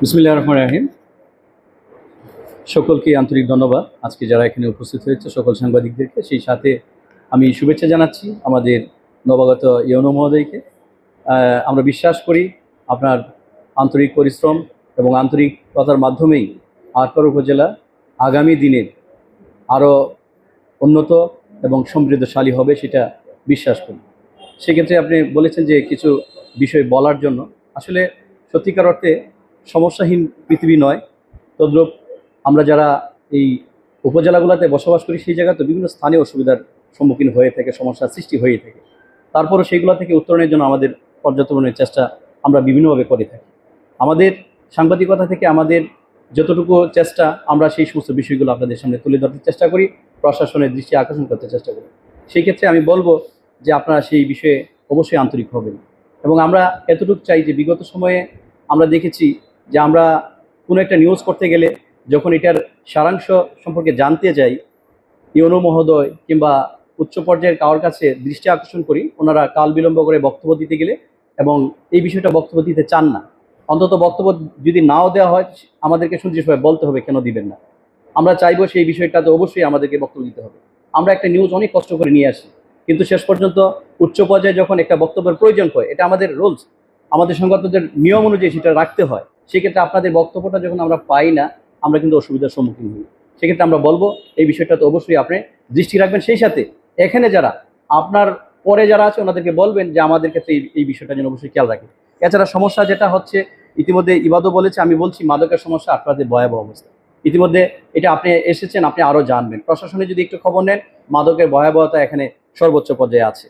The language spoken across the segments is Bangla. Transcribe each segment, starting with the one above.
বিসমিল্লাহ রহমান রাহিম। সকলকে আন্তরিক ধন্যবাদ। আজকে যারা এখানে উপস্থিত হয়েছে, সকল সাংবাদিকদেরকে, সেই সাথে আমি শুভেচ্ছা জানাচ্ছি আমাদের নবাগত ইয়নো মহোদয়কে। আমরা বিশ্বাস করি আপনার আন্তরিক পরিশ্রম এবং আন্তরিকতার মাধ্যমেই আটকর উপজেলা আগামী দিনে আরও উন্নত এবং সমৃদ্ধশালী হবে সেটা বিশ্বাস করি। সেক্ষেত্রে আপনি বলেছেন যে কিছু বিষয় বলার জন্য। আসলে সত্যিকার অর্থে সমস্যাহীন পৃথিবী নয়। তদ্রূপ আমরা যারা এই উপজেলাগুলোতে বসবাস করি, সেই জায়গাতে বিভিন্ন স্থানীয় অসুবিধার সম্মুখীন হয়ে থাকে, সমস্যার সৃষ্টি হয়ে থাকে। তারপরও সেইগুলো থেকে উত্তরণের জন্য আমাদের পর্যটনের চেষ্টা আমরা বিভিন্নভাবে করে থাকি। আমাদের সাংবাদিকতা থেকে আমাদের যতটুকু চেষ্টা, আমরা সেই সমস্ত বিষয়গুলো আপনাদের সামনে তুলে ধরতে চেষ্টা করি, প্রশাসনের দৃষ্টি আকর্ষণ করতে চেষ্টা করি। সেই ক্ষেত্রে আমি বলব যে আপনারা সেই বিষয়ে অবশ্যই আন্তরিক হবেন। এবং আমরা এতটুকু চাই যে বিগত সময়ে আমরা দেখেছি যে আমরা কোনো একটা নিউজ করতে গেলে যখন এটার সারাংশ সম্পর্কে জানতে যাই, ইউনো মহোদয় কিংবা উচ্চ পর্যায়ের কারোর কাছে দৃষ্টি আকর্ষণ করি, ওনারা কাল বিলম্ব করে বক্তব্য দিতে গেলে এবং এই বিষয়টা বক্তব্য দিতে চান না। অন্তত বক্তব্য যদি নাও দেওয়া হয়, আমাদেরকে সুদৃঢ়ভাবে বলতে হবে কেন দিবেন না। আমরা চাইব সেই বিষয়টাতে অবশ্যই আমাদেরকে বক্তব্য দিতে হবে। আমরা একটা নিউজ অনেক কষ্ট করে নিয়ে আসি। কিন্তু শেষ পর্যন্ত উচ্চ পর্যায়ে যখন একটা বক্তব্যের প্রয়োজন হয়, এটা আমাদের রুলস আমাদের সংবাদদের নিয়ম অনুযায়ী সেটা রাখতে হয়। সেক্ষেত্রে আপনাদের বক্তব্যটা যখন আমরা পাই না, আমরা কিন্তু অসুবিধার সম্মুখীন হই। সেক্ষেত্রে আমরা বলব, এই বিষয়টা তো অবশ্যই আপনি দৃষ্টি রাখবেন। সেই সাথে এখানে যারা, আপনার পরে যারা আছে, ওনাদেরকে বলবেন যে আমাদের ক্ষেত্রে এই বিষয়টা যেন অবশ্যই খেয়াল রাখে এছাড়া সমস্যা যেটা হচ্ছে, ইতিমধ্যে ইবাদও বলেছে, আমি বলছি মাদকের সমস্যা, আপনাদের ভয়াবহ অবস্থা। ইতিমধ্যে এটা আপনি এসেছেন, আপনি আরও জানবেন। প্রশাসনে যদি একটু খবর নেন, মাদকের ভয়াবহতা এখানে সর্বোচ্চ পর্যায়ে আছে।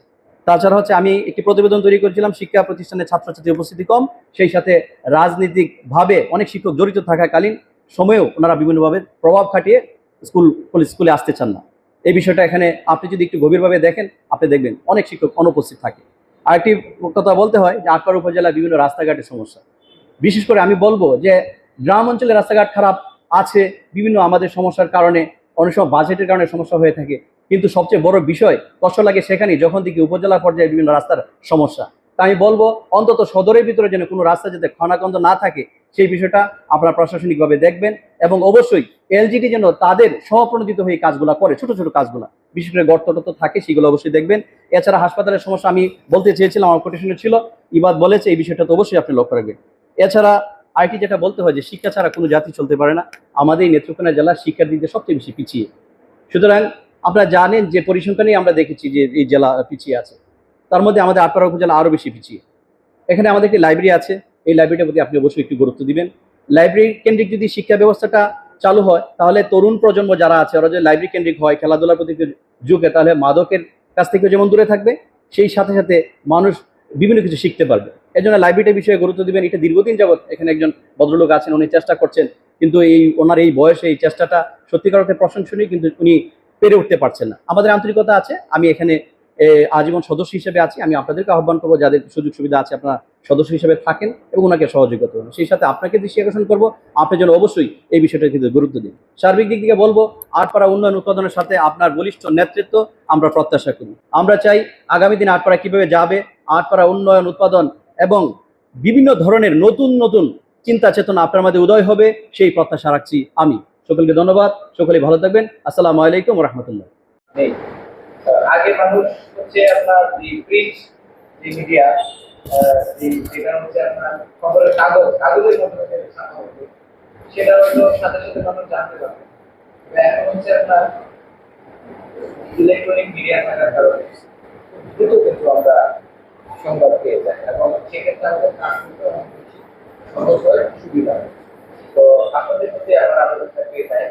তাছাড়া হচ্ছে আমি একটি প্রতিবেদন তৈরি করেছিলাম, শিক্ষা প্রতিষ্ঠানের ছাত্রছাত্রীর উপস্থিতি কম, সেই সাথে রাজনীতিকভাবে অনেক শিক্ষক জড়িত থাকাকালীন সময়েও ওনারা বিভিন্নভাবে প্রভাব খাটিয়ে স্কুল স্কুলে আসতে চান না। এই বিষয়টা এখানে আপনি যদি একটু গভীরভাবে দেখেন, আপনি দেখবেন অনেক শিক্ষক অনুপস্থিত থাকে। আরেকটি কথা বলতে হয় যে আটপাড়া উপজেলায় বিভিন্ন রাস্তাঘাটের সমস্যা। বিশেষ করে আমি বলব যে গ্রাম অঞ্চলে রাস্তাঘাট খারাপ আছে, বিভিন্ন আমাদের সমস্যার কারণে, অনেক সময় বাজেটের কারণে সমস্যা হয়ে থাকে। কিন্তু সবচেয়ে বড় বিষয়, কষ্ট লাগে সেখানেই যখন থেকে উপজেলা পর্যায়ে বিভিন্ন রাস্তার সমস্যা। তা আমি বলব, অন্তত সদরের ভিতরে যেন কোনো রাস্তা যাতে খনাকন্দ না থাকে, সেই বিষয়টা আপনারা প্রশাসনিকভাবে দেখবেন এবং অবশ্যই এলজিডি যেন তাদের সহপ্রণোদিত হয়ে কাজগুলো করে, ছোট ছোট কাজগুলো। বিশেষ করে গর্ত টর্ত থাকে, সেগুলো অবশ্যই দেখবেন। এছাড়া হাসপাতালের সমস্যা আমি বলতে চেয়েছিলাম, আমার কোটেশনে ছিল, ইবাদ বলেছে, এই বিষয়টা তো অবশ্যই আপনি লক্ষ্য রাখবেন। এছাড়া আইটি যেটা বলতে হয় যে, শিক্ষা ছাড়া কোনো জাতি চলতে পারে না। আমাদের নেত্রকোনা জেলা শিক্ষার দিক সবচেয়ে বেশি পিছিয়ে। সুতরাং আপনারা জানেন যে পরিসংখ্যানেই আমরা দেখেছি যে এই জেলা পিছিয়ে আছে। তার মধ্যে আমাদের আটপাড়া উপজেলা আরও বেশি পিছিয়ে। এখানে আমাদের একটি লাইব্রেরি আছে। এই লাইব্রেরিটার প্রতি আপনি অবশ্যই একটু গুরুত্ব দিবেন। লাইব্রেরি কেন্দ্রিক যদি শিক্ষা ব্যবস্থাটা চালু হয়, তাহলে তরুণ প্রজন্ম যারা আছে, ওরা যদি লাইব্রেরি কেন্দ্রিক হয়, খেলাধুলার প্রতি যুগে তাহলে মাদকের কাছ থেকে যেমন দূরে থাকবে, সেই সাথে সাথে মানুষ বিভিন্ন কিছু শিখতে পারবে। এই জন্য লাইব্রেরিটার বিষয়ে গুরুত্ব দিবেন। এটা দীর্ঘদিন যাবৎ এখানে একজন ভদ্রলোক আছেন, উনি চেষ্টা করছেন, কিন্তু এই ওনার এই বয়সে এই চেষ্টাটা সত্যিকার অর্থে প্রশংসনীয়, কিন্তু উনি পেরে উঠতে পারছেন না। আমাদের আন্তরিকতা আছে, আমি এখানে আজীবন সদস্য হিসেবে আছি, আমি আপনাদেরকে আহ্বান করব, যাদের সুযোগ সুবিধা আছে আপনারা সদস্য হিসেবে থাকেন এবং ওনাকে সহযোগিতা করবেন সেই সাথে আপনাকে দৃষ্টি আকর্ষণ করব, আপনি যেন অবশ্যই এই বিষয়টা কিন্তু গুরুত্ব দিন। সার্বিক দিক থেকে বলব, আটপাড়া উন্নয়ন উৎপাদনের সাথে আপনার বলিষ্ঠ নেতৃত্ব আমরা প্রত্যাশা করি। আমরা চাই আগামী দিন আটপাড়া কীভাবে যাবে, আটপাড়া উন্নয়ন উৎপাদন এবং বিভিন্ন ধরনের নতুন নতুন চিন্তা চেতনা আপনার মধ্যে উদয় হবে, সেই প্রত্যাশা রাখছি আমি। সকলকে ধন্যবাদ। সকলে ভালো থাকবেন। আসসালামু আলাইকুম রহমতুল্লাহ আগে মানুষ হচ্ছে আপনার এখন হচ্ছে আপনার ইলেকট্রনিক মিডিয়া কারণে আমরা সংবাদ পেয়ে যাই এবং সেক্ষেত্রে আমাদের কাজ করতে সুবিধা তো আপনাদের প্রতি আমার আবেদন থাকবে এটাই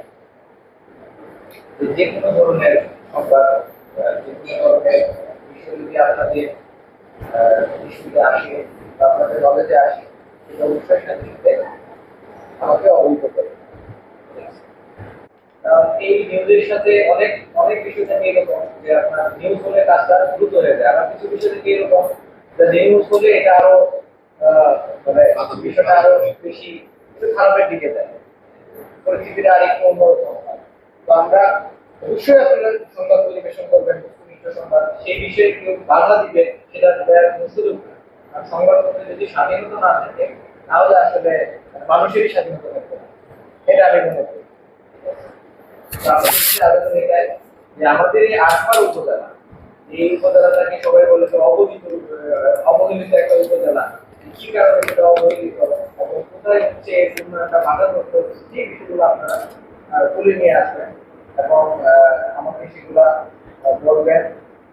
যে কোনো ধরনের সংবাদ যে কোনো ধরনের বিষয় যদি আপনাদের দৃষ্টিতে আসে বা আপনাদের নলেজে আসে সেটা অবশ্যই সাথে আমাকে অবহিত করে এই নিউজের সাথে অনেক অনেক বিষয় থাকে এরকম যে আপনার নিউজ হলে কাজটা দ্রুত হয়ে যায়। আবার কিছু বিষয় থেকে এরকম যে নিউজ হলে এটা আরও মানে বিষয়টা আরও বেশি একটু খারাপের দিকে যায়। পরিস্থিতিটা আর একটু অন্যরকম তো আমরা অবশ্যই আপনারা সংবাদ পরিবেশন করবেন সংবাদ সেই বিষয়ে কেউ বাধা দিবে, সেটা দেওয়ার কোনো সুযোগ। আর সংবাদপত্রে যদি স্বাধীনতা না থাকে, তাহলে আসলে মানুষেরই স্বাধীনতা থাকবে এটা আমি মনে করি। যে আমাদের এই আটবার উপজেলা, এই উপজেলাটাকে সবাই বলে যে অবহিত, অবহেলিত একটা উপজেলা। কি কারণে সেটা অবহেলিত এবং কোথায় হচ্ছে এর জন্য মতো যে বিষয়গুলো আপনারা তুলে নিয়ে আসবেন এবং আমাকে সেগুলো বলবেন,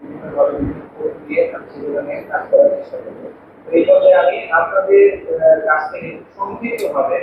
বিভিন্নভাবে বিভিন্ন দিয়ে আমি সেগুলো নিয়ে কাজ করার চেষ্টা করব। এই পর্যায়ে আমি আপনাদের কাছ থেকে সংক্ষিপ্তভাবে